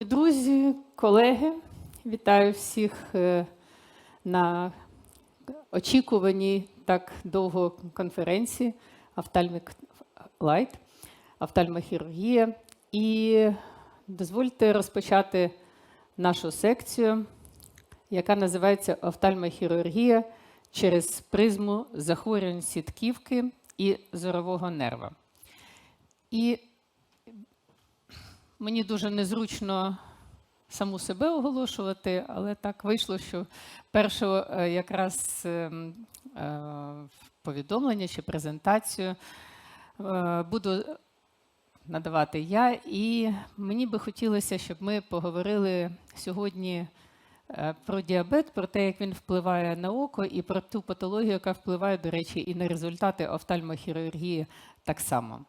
Друзі, колеги, вітаю всіх е, на очікуваній так довго конференції Офтальмік Лайт, офтальмохірургія. І дозвольте розпочати нашу секцію, яка називається Офтальмохірургія через призму захворювань сітківки і зорового нерва. І Мені дуже незручно саму себе оголошувати, але так вийшло, що перше якраз ем, е, повідомлення чи презентацію е, буду надавати я. І мені би хотілося, щоб ми поговорили сьогодні е, про діабет, про те, як він впливає на око, і про ту патологію, яка впливає, до речі, і на результати офтальмохірургії так само.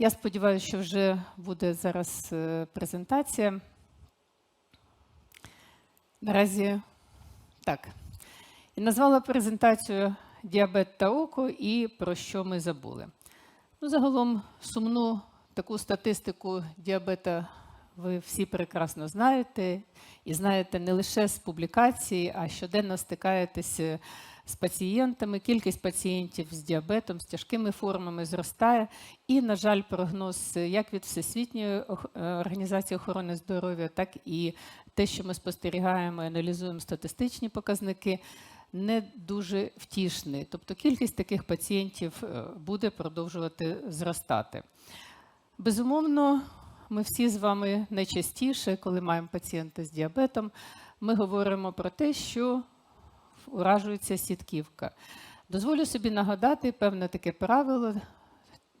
Я сподіваюся, що вже буде зараз е, презентація. Наразі так. І назвала презентацію Діабет та око і про що ми забули. Ну, загалом сумну таку статистику діабета ви всі прекрасно знаєте, і знаєте не лише з публікацій, а щоденно стикаєтеся з пацієнтами. Кількість пацієнтів з діабетом, з тяжкими формами зростає. І, на жаль, прогноз як від Всесвітньої е, організації охорони здоров'я, так і те, що ми спостерігаємо аналізуємо статистичні показники. Не дуже втішний, тобто кількість таких пацієнтів е, буде продовжувати зростати. Безумовно, ми всі з вами найчастіше, коли маємо пацієнта з діабетом, ми говоримо про те, що уражується сітківка. Дозволю собі нагадати певне таке правило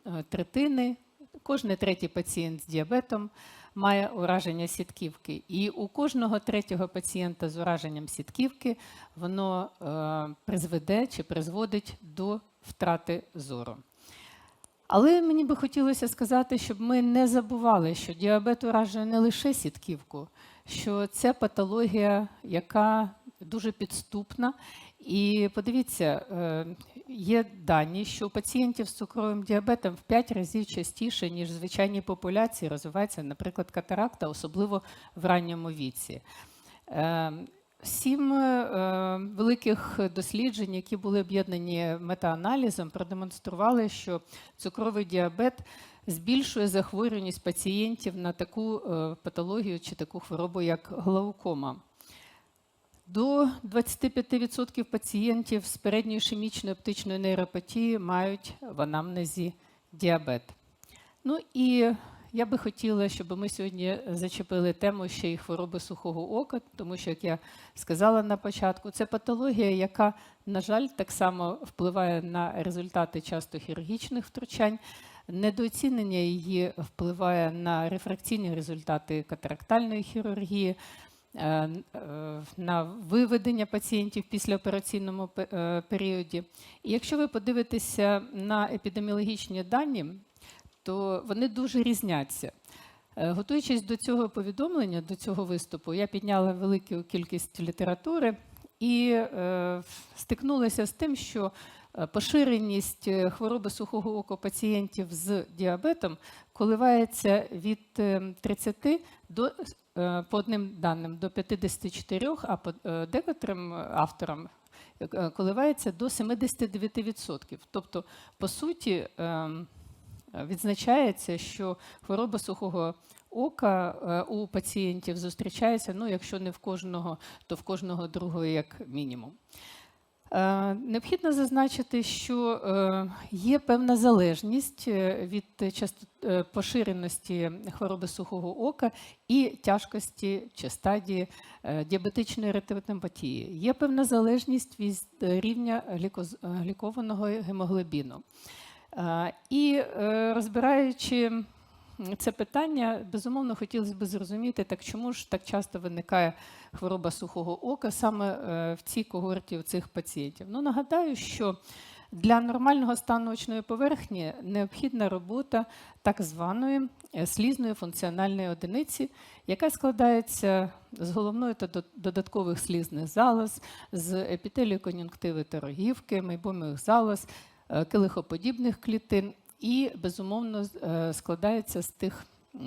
е, третини. Кожний третій пацієнт з діабетом має ураження сітківки. І у кожного третього пацієнта з ураженням сітківки воно е, призведе чи призводить до втрати зору. Але мені би хотілося сказати, щоб ми не забували, що діабет уражує не лише сітківку, що це патологія, яка дуже підступна. І подивіться, е, є дані, що у пацієнтів з цукровим діабетом в 5 разів частіше, ніж в звичайній популяції, розвивається, наприклад, катаракта, особливо в ранньому віці. Е, Сім е, великих досліджень, які були об'єднані метааналізом, продемонстрували, що цукровий діабет збільшує захворюваність пацієнтів на таку патологію чи таку хворобу, як глаукома. До 25% пацієнтів з передньою ішемічною оптичною нейропатією мають в анамнезі діабет. Ну і я би хотіла, щоб ми сьогодні зачепили тему ще й хвороби сухого ока, тому що, як я сказала на початку, це патологія, яка, на жаль, так само впливає на результати часто хірургічних втручань. Недооцінення її впливає на рефракційні результати катарактальної хірургії, на виведення пацієнтів в післяопераційному е, періоді. І якщо ви подивитеся на епідеміологічні дані, то вони дуже різняться. Е, Готуючись до цього повідомлення, до цього виступу, я підняла велику кількість літератури і е, стикнулася з тим, що е, поширеність е, хвороби сухого ока пацієнтів з діабетом коливається від е, 30 до е, по одним даним до 54, а по е, декотрим авторам е, коливається до 79%. Тобто, по суті, відзначається, що хвороба сухого ока е, у пацієнтів зустрічається, ну, якщо не в кожного, то в кожного другого як мінімум. Е, Необхідно зазначити, що е, є певна залежність е, від поширеності хвороби сухого ока і тяжкості чи стадії діабетичної ретинопатії. Є певна залежність від рівня глікованого гемоглобіну. І розбираючи це питання, безумовно, хотілося б зрозуміти, так чому ж так часто виникає хвороба сухого ока саме е, в цій когорті цих пацієнтів. Ну, нагадаю, що для нормального стану очної поверхні необхідна робота так званої е, слізної функціональної одиниці, яка складається з головної та до- додаткових слізних залоз, з епітелію кон'юнктиви та рогівки, мейбомих залоз, е, килихоподібних клітин і, безумовно, е, складається з тих е,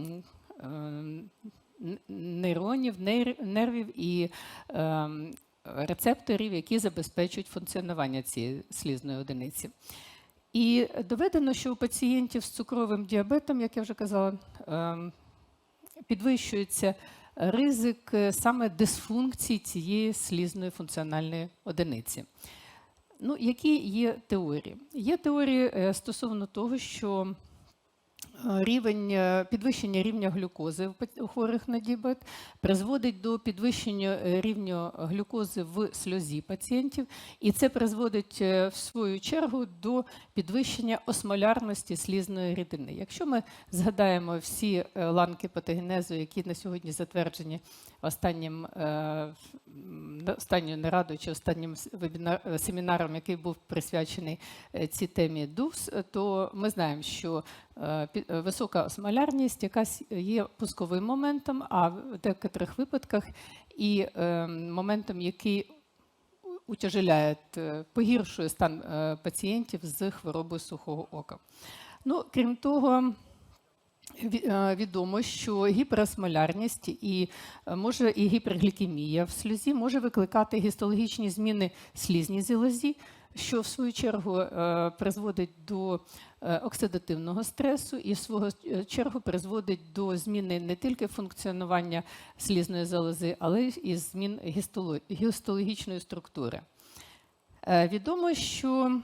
нейронів, нервів і ем, рецепторів, які забезпечують функціонування цієї слізної одиниці. І доведено, що у пацієнтів з цукровим діабетом, як я вже казала, ем, підвищується ризик е, саме дисфункції цієї слізної функціональної одиниці. Ну, які є теорії? Є теорії е, стосовно того, що рівень е, підвищення рівня глюкози у хворих на діабет призводить до підвищення е, рівня глюкози в сльозі пацієнтів, і це призводить е, в свою чергу до підвищення осмолярності слізної рідини. Якщо ми згадаємо всі ланки патогенезу, які на сьогодні затверджені останнім останньою нарадою чи останнім вебінар, семінаром, який був присвячений цій темі ДУС, то ми знаємо, що висока осмолярність якась є пусковим моментом, а в декотрих випадках і е, моментом, який утяжеляє, е, погіршує стан е, пацієнтів з хворобою сухого ока. Ну, крім того, е, Відомо, що гіперосмолярність і е, може і гіперглікемія в сльозі може викликати гістологічні зміни в слізній залозі, що в свою чергу е, призводить до е, оксидативного стресу і в свого е, чергу призводить до зміни не тільки функціонування слізної залози, але й змін гістологічної структури. Відомо, що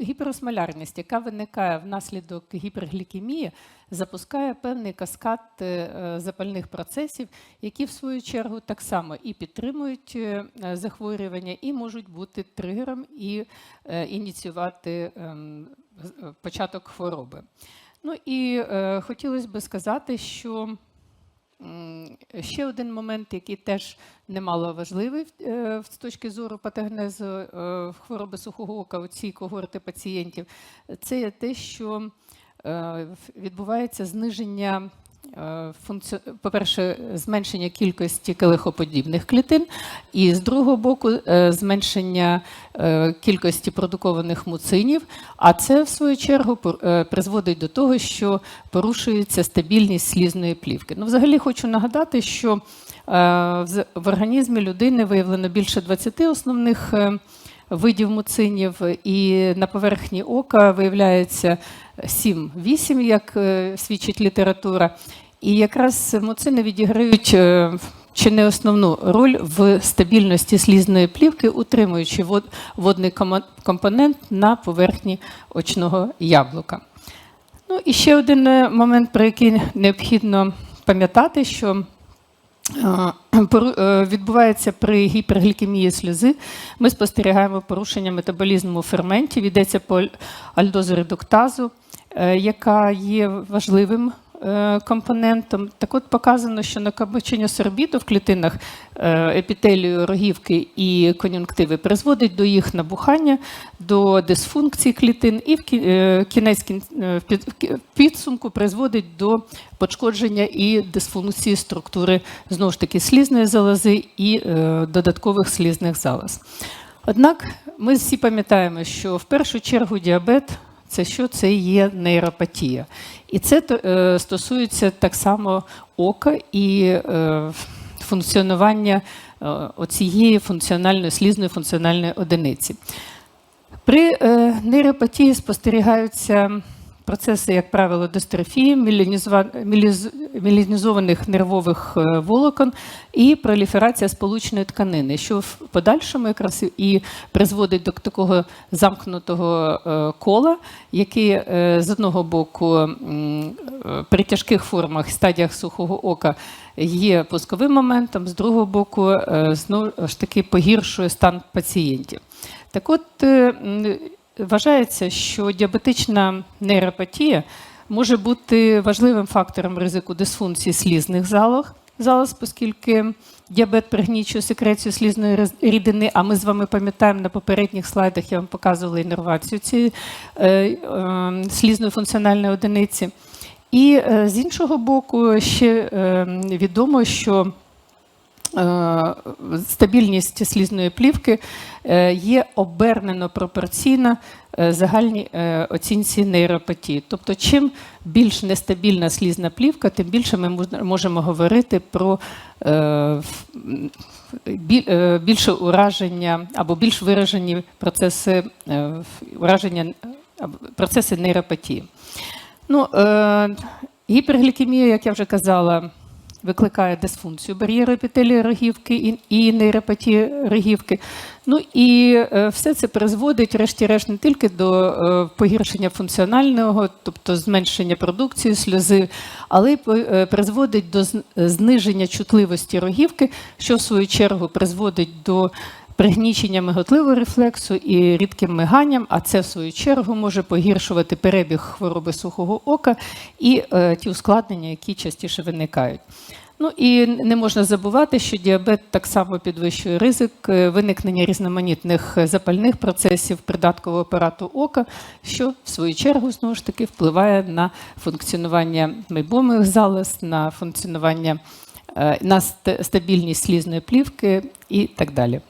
гіперосмолярність, яка виникає внаслідок гіперглікемії, запускає певний каскад е, запальних процесів, які в свою чергу так само і підтримують е, захворювання, і можуть бути тригером і е, ініціювати ем, початок хвороби. Ну і хотілося би сказати, що Ще один момент, який теж немало важливий е, з точки зору патогенезу е, хвороби сухого ока у цій когорти пацієнтів, це є те, що е, відбувається зниження. Е, По-перше, зменшення кількості келихоподібних клітин, і з другого боку, е, зменшення е, кількості продукованих муцинів. А це, в свою чергу, призводить до того, що порушується стабільність слізної плівки. Ну, взагалі хочу нагадати, що в організмі людини виявлено більше 20 основних видів муцинів, і на поверхні ока виявляється 7-8, як свідчить література. І якраз муцини відіграють е, чи не основну роль в стабільності слізної плівки, утримуючи вод- водний компонент на поверхні очного яблука. Ну і ще один е, момент, про який необхідно пам'ятати, що е, відбувається при гіперглікемії сльози. Ми спостерігаємо порушення метаболізму ферментів, йдеться по альдозоредуктазу, яка є важливим компонентом. Так от показано, що накопичення сорбіту в клітинах е, епітелію рогівки і кон'юнктиви призводить до їх набухання, до дисфункції клітин і в е, кінець е, підсумку призводить до пошкодження і дисфункції структури знову ж таки слізної залози і е, додаткових слізних залоз. Однак ми всі пам'ятаємо, що в першу чергу діабет це що це є нейропатія. І це е, стосується так само ока і е, функціонування е, оцієї функціональної слізної функціональної одиниці. При е, нейропатії спостерігаються процеси, як правило, дистрофії, мілінізованих нервових е, волокон і проліферація сполучної тканини, що в подальшому якраз і призводить до такого замкнутого е, кола, який е, з одного боку при тяжких формах, стадіях сухого ока є пусковим моментом, з другого боку, знову ж таки погіршує стан пацієнтів. Так от вважається, що діабетична нейропатія може бути важливим фактором ризику дисфункції слізних залог, залоз, оскільки діабет пригнічує секрецію слізної рідини, а ми з вами пам'ятаємо на попередніх слайдах, я вам показувала інервацію цієї е, е, слізної функціональної одиниці. І е, з іншого боку, ще е, відомо, що стабільність слізної плівки е, є обернено пропорційна е, загальній е, оцінці нейропатії. Тобто, чим більш нестабільна слізна плівка, тим більше ми можемо говорити про е, е, більше ураження або більш виражені процеси е, ураження е, процеси нейропатії. Ну, е, гіперглікемія, як я вже казала, викликає дисфункцію бар'єру епітелії рогівки і, нейропатії рогівки. Ну і е, все це призводить, врешті-решт, не тільки до е, погіршення функціонального, тобто зменшення продукції сльози, але й е, призводить до зниження чутливості рогівки, що в свою чергу призводить до пригнічення миготливого рефлексу і рідким миганням, а це в свою чергу може погіршувати перебіг хвороби сухого ока і е, ті ускладнення, які частіше виникають. Ну і не можна забувати, що діабет так само підвищує ризик е, виникнення різноманітних е, запальних процесів придаткового апарату ока, що в свою чергу знову ж таки впливає на функціонування мейбомих залоз, на функціонування е, на стабільність слізної плівки і так далі.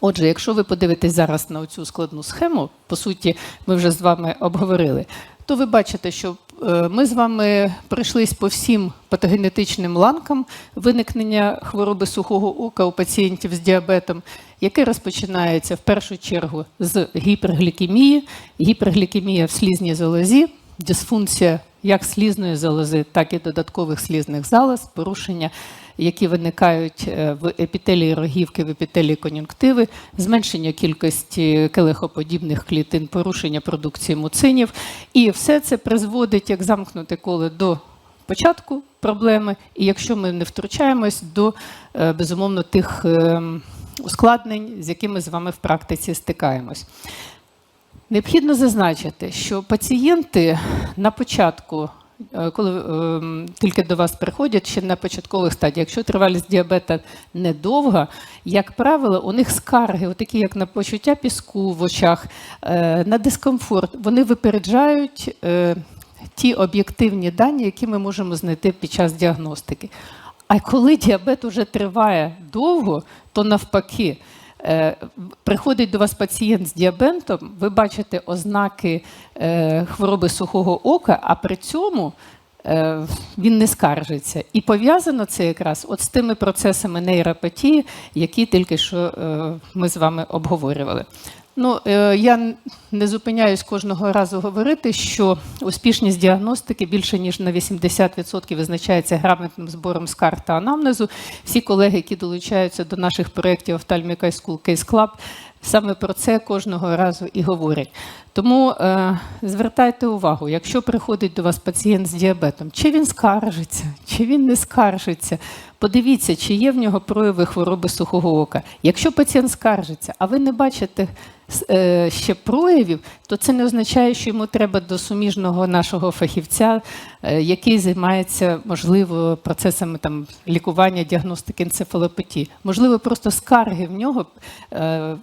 Отже, якщо ви подивитесь зараз на цю складну схему, по суті, ми вже з вами обговорили, то ви бачите, що е, ми з вами пройшлись по всім патогенетичним ланкам виникнення хвороби сухого ока у пацієнтів з діабетом, яке розпочинається в першу чергу з гіперглікемії, гіперглікемія в слізній залозі, дисфункція як слізної залози, так і додаткових слізних залоз, порушення які виникають е, в епітелії рогівки, в епітелії кон'юнктиви, зменшення кількості келехоподібних клітин, порушення продукції муцинів. І все це призводить, як замкнути коло до початку проблеми, і якщо ми не втручаємось, до е, безумовно тих е, ускладнень, з якими з вами в практиці стикаємось. Необхідно зазначити, що пацієнти на початку, коли е, тільки до вас приходять ще на початкових стадіях, якщо тривалість діабета недовга, як правило, у них скарги, такі як на почуття піску в очах, е, на дискомфорт, вони випереджають е, ті об'єктивні дані, які ми можемо знайти під час діагностики. А коли діабет уже триває довго, то навпаки. Е, Приходить до вас пацієнт з діабетом, ви бачите ознаки е, хвороби сухого ока, а при цьому е, він не скаржиться. І пов'язано це якраз от з тими процесами нейропатії, які тільки що ми з вами обговорювали. Ну, е, я не зупиняюсь кожного разу говорити, що успішність діагностики більше ніж на 80% визначається грамотним збором скарг та анамнезу. Всі колеги, які долучаються до наших проєктів Ophthalmic Eye School Case Club, саме про це кожного разу і говорять. Тому е, звертайте увагу, якщо приходить до вас пацієнт з діабетом, чи він скаржиться, чи він не скаржиться. Подивіться, чи є в нього прояви хвороби сухого ока. Якщо пацієнт скаржиться, а ви не бачите е, ще проявів, то це не означає, що йому треба до суміжного нашого фахівця, е, який займається, можливо, процесами там, лікування, діагностики енцефалопатії. Можливо, просто скарги в нього. Е,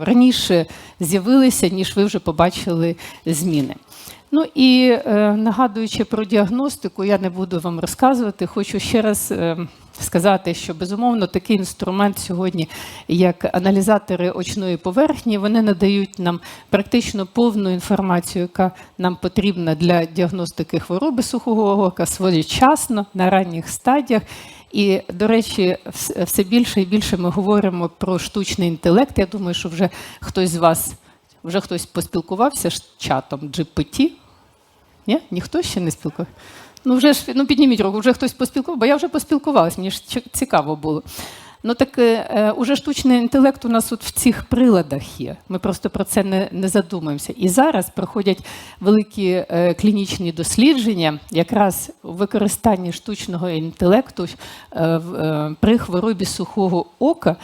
раніше з'явилися, ніж ви вже побачили зміни. Ну і е, нагадуючи про діагностику, я не буду вам розказувати. Хочу ще раз е, сказати, що безумовно такий інструмент сьогодні, як аналізатори очної поверхні, вони надають нам практично повну інформацію, яка нам потрібна для діагностики хвороби сухого ока своєчасно на ранніх стадіях. І, до речі, все більше і більше ми говоримо про штучний інтелект. Я думаю, що вже хтось з вас, вже хтось поспілкувався з чатом GPT. Ні? Ніхто ще не спілкувався? Ну, вже ж ну, підніміть руку, вже хтось поспілкувався, бо я вже поспілкувалася, мені ж цікаво було. Ну так е, е, уже штучний інтелект у нас от в цих приладах є. Ми просто про це не, не задумуємося. І зараз проходять великі е, клінічні дослідження, якраз у використанні штучного інтелекту е, е, при хворобі сухого ока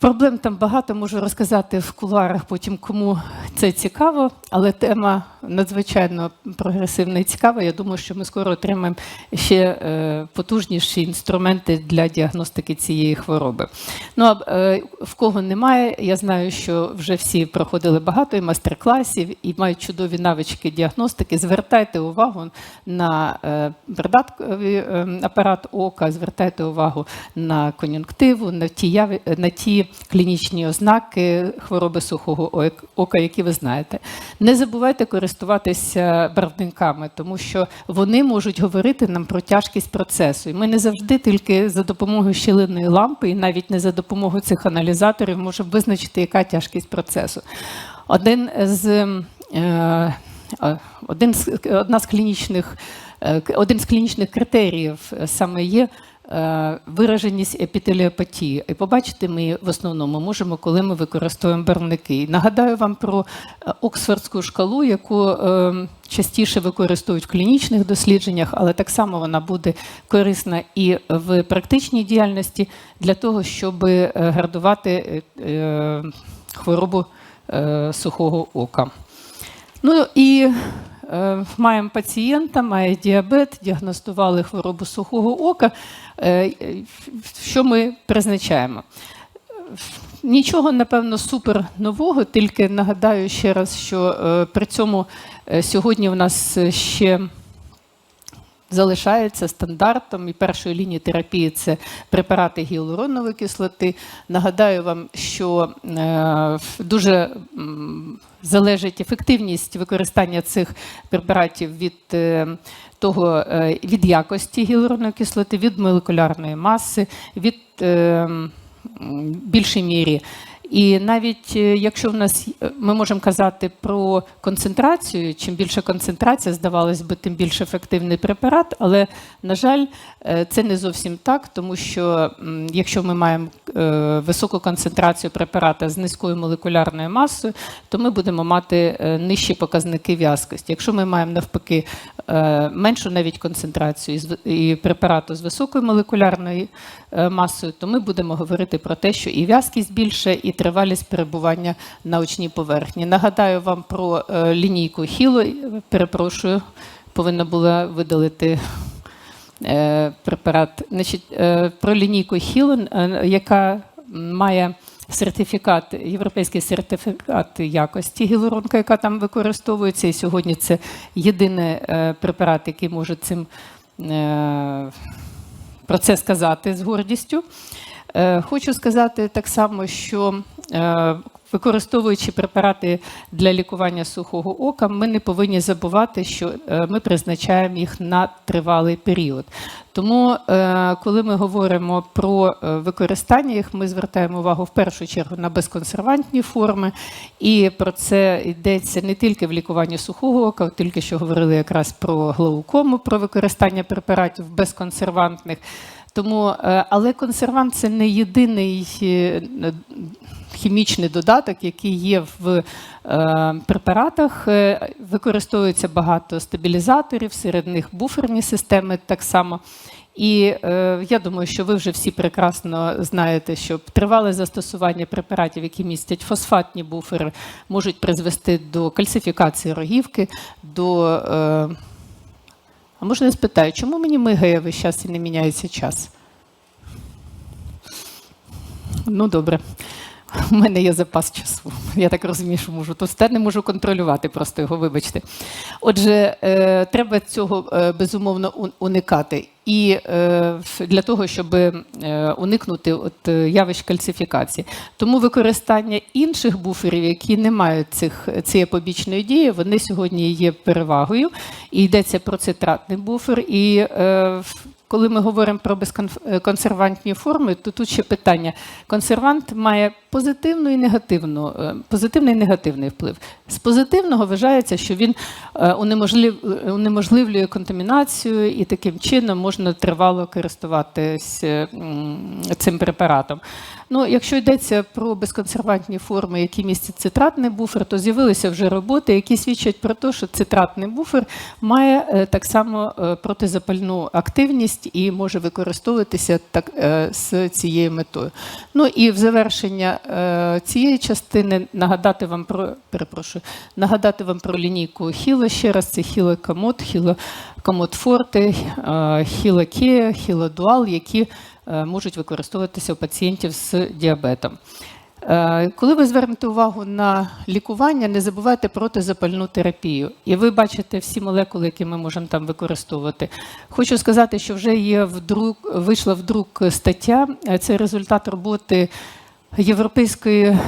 Проблем там багато можу розказати в кулуарах, потім кому це цікаво, але тема надзвичайно прогресивна і цікава. Я думаю, що ми скоро отримаємо ще е, потужніші інструменти для діагностики цієї хвороби. Ну а е, в кого немає, я знаю, що вже всі проходили багато і майстер-класів і мають чудові навички діагностики. Звертайте увагу на е, придатковий апарат ока, звертайте увагу на кон'юнктиву, на ті яви, на ті клінічні ознаки хвороби сухого ок- ока, які ви знаєте. Не забувайте користуватися барвниками, тому що вони можуть говорити нам про тяжкість процесу. І ми не завжди тільки за допомогою щілинної лампи, і навіть не за допомогою цих аналізаторів, можемо визначити, яка тяжкість процесу. Один з е, е, один з одна з клінічних е, один з клінічних критеріїв саме є вираженість епітеліопатії. І побачити ми в основному можемо, коли ми використовуємо барвники. Нагадаю вам про е, Оксфордську шкалу, яку е, частіше використовують в клінічних дослідженнях, але так само вона буде корисна і в практичній діяльності для того, щоб е, градувати е, е, хворобу е, сухого ока. Ну і е, маємо пацієнта, має діабет, діагностували хворобу сухого ока. Е, е, що ми призначаємо? Нічого, напевно, супер нового, тільки нагадаю ще раз, що е, при цьому е, сьогодні в нас ще залишається стандартом і першої лінії терапії це препарати гіалуронової кислоти. Нагадаю вам, що е, дуже залежить ефективність використання цих препаратів від е, того е, від якості гіалуронової кислоти, від молекулярної маси, від більшій мірі. І навіть е, якщо в нас е, ми можемо казати про концентрацію, чим більша концентрація, здавалось би, тим більш ефективний препарат. Але на жаль, е, це не зовсім так, тому що якщо ми маємо високу концентрацію препарата з низькою молекулярною масою, то ми будемо мати нижчі показники в'язкості. Якщо ми маємо навпаки меншу навіть концентрацію і препарату з високою молекулярною масою, то ми будемо говорити про те, що і в'язкість більше, і тривалість перебування на очній поверхні. Нагадаю вам про е, лінійку Хіло. Перепрошую, повинна була видалити е, препарат. Значить, е, про лінійку Хіло, е, яка має сертифікат, європейський сертифікат якості гіалуронка, яка там використовується. І сьогодні це єдиний препарат, який може цим про це сказати з гордістю. Хочу сказати так само, що використовуючи препарати для лікування сухого ока, ми не повинні забувати, що е, ми призначаємо їх на тривалий період. Тому, е, коли ми говоримо про е, використання їх, ми звертаємо увагу в першу чергу на безконсервантні форми, і про це йдеться не тільки в лікуванні сухого ока, тільки що говорили якраз про глаукому, про використання препаратів безконсервантних. Тому, е, але консервант це не єдиний е, хімічний додаток, який є в е, препаратах. Е, Використовується багато стабілізаторів, серед них буферні системи так само. І е, я думаю, що ви вже всі прекрасно знаєте, що тривале застосування препаратів, які містять фосфатні буфери, можуть призвести до кальцифікації рогівки, до. Е, а можна я спитаю, чому мені мигає весь час і не міняється час? Ну, добре. У мене є запас часу. Я так розумію, що можу. То не можу контролювати, просто його, вибачте. Отже, е, треба цього е, безумовно уникати. І е, для того, щоб е, уникнути от, е, явищ кальцифікації. Тому використання інших буферів, які не мають цих, цієї побічної дії, вони сьогодні є перевагою. І йдеться про цитратний буфер. І е, коли ми говоримо про безконсервантні форми, то тут ще питання. Консервант має позитивну і негативну, е, позитивний і негативний вплив. З позитивного вважається, що він е, унеможливлює контамінацію і таким чином можна тривало користуватись е, цим препаратом. Ну, якщо йдеться про безконсервантні форми, які містять цитратний буфер, то з'явилися вже роботи, які свідчать про те, що цитратний буфер має е, так само е, протизапальну активність і може використовуватися так е, з цією метою. Ну і в завершення е, цієї частини нагадати вам про перепрошую, нагадати вам про лінійку Хіло ще раз. Це Хіло Комод, Хіло Комод Форте, Хіло Кея, Хіло Дуал, які е, можуть використовуватися у пацієнтів з діабетом. Е, Коли ви звернете увагу на лікування, не забувайте протизапальну терапію. І ви бачите всі молекули, які ми можемо там використовувати. Хочу сказати, що вже є вдруг, вийшла вдруг стаття. е, Це результат роботи Європейської е,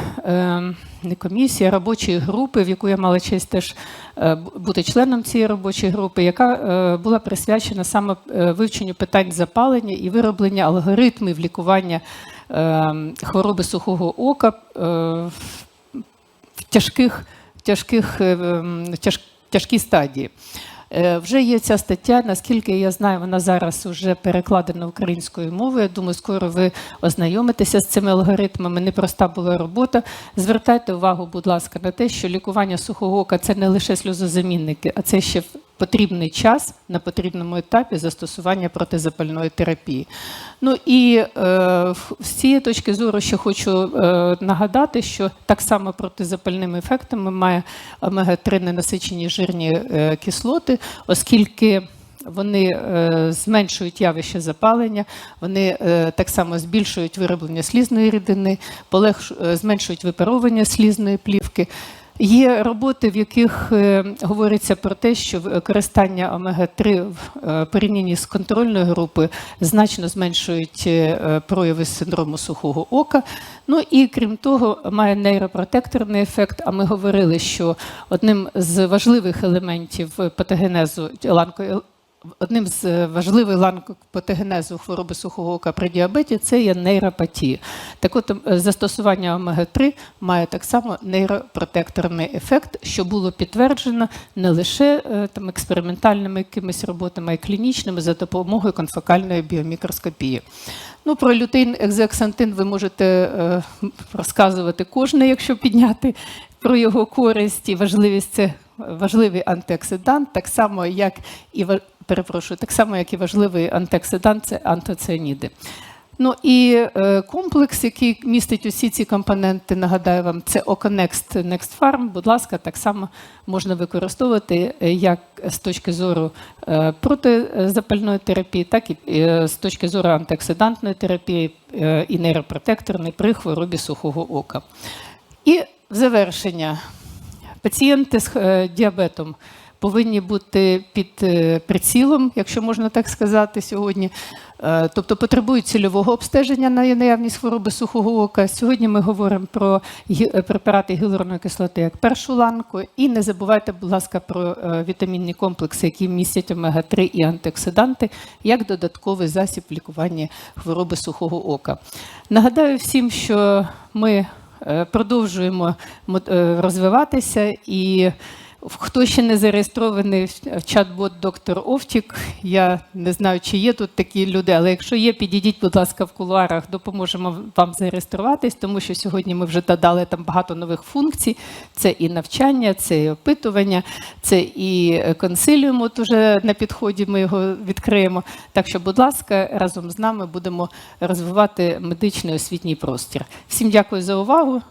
не комісії, а робочої групи, в яку я мала честь теж е, бути членом цієї робочої групи, яка була присвячена саме вивченню питань запалення і вироблення алгоритмів лікування хвороби сухого ока е, в тяжких, тяжких, е, тяж, тяжкій стадії. Е, Вже є ця стаття, наскільки я знаю, вона зараз вже перекладена українською мовою. Я думаю, скоро ви ознайомитеся з цими алгоритмами. Непроста була робота. Звертайте увагу, будь ласка, на те, що лікування сухого ока це не лише сльозозамінники, а це ще потрібний час на потрібному етапі застосування протизапальної терапії. Ну і е, з цієї точки зору ще хочу е, нагадати, що так само протизапальними ефектами має омега-3 ненасичені жирні е, кислоти, оскільки вони е, зменшують явище запалення, вони е, так само збільшують вироблення слізної рідини, е, зменшують випаровування слізної плівки. Є роботи, в яких е, говориться про те, що використання омега-3 в е, порівнянні з контрольною групою значно зменшують е, прояви синдрому сухого ока. Ну і крім того, має нейропротекторний ефект. А ми говорили, що одним з важливих елементів патогенезу ланко Одним з е, важливих ланок патогенезу хвороби сухого ока при діабеті це є нейропатія. Так от е, застосування омега-3 має так само нейропротекторний ефект, що було підтверджено не лише е, там експериментальними якимись роботами, а й клінічними за допомогою конфокальної біомікроскопії. Ну, про лютеїн екзеоксантин ви можете е, розказувати кожне, якщо підняти про його користь і важливість. Це важливий антиоксидант, так само як і перепрошую, так само як і важливий антиоксидант це антоціаніди. Ну і е, комплекс, який містить усі ці компоненти, нагадаю вам, це Oconext Next Farm. Будь ласка, так само можна використовувати е, як з точки зору е, протизапальної терапії, так і е, з точки зору антиоксидантної терапії е, і нейропротекторної при хворобі сухого ока. І в завершення пацієнти з е, діабетом повинні бути під е, прицілом, якщо можна так сказати, сьогодні. Е, Тобто потребують цільового обстеження на наявність хвороби сухого ока. Сьогодні ми говоримо про е, препарати гіалуроної кислоти як першу ланку. І не забувайте, будь ласка, про вітамінні комплекси, які містять омега-3 і антиоксиданти, як додатковий засіб в лікуванні хвороби сухого ока. Нагадаю всім, що ми продовжуємо розвиватися і. Хто ще не зареєстрований в чат-бот доктор Овтік, я не знаю, чи є тут такі люди, але якщо є, підійдіть, будь ласка, в кулуарах, допоможемо вам зареєструватись, тому що сьогодні ми вже додали там багато нових функцій. Це і навчання, це і опитування, це і е, консиліум. От уже на підході ми його відкриємо. Так що, будь ласка, разом з нами будемо розвивати медичний освітній простір. Всім дякую за увагу.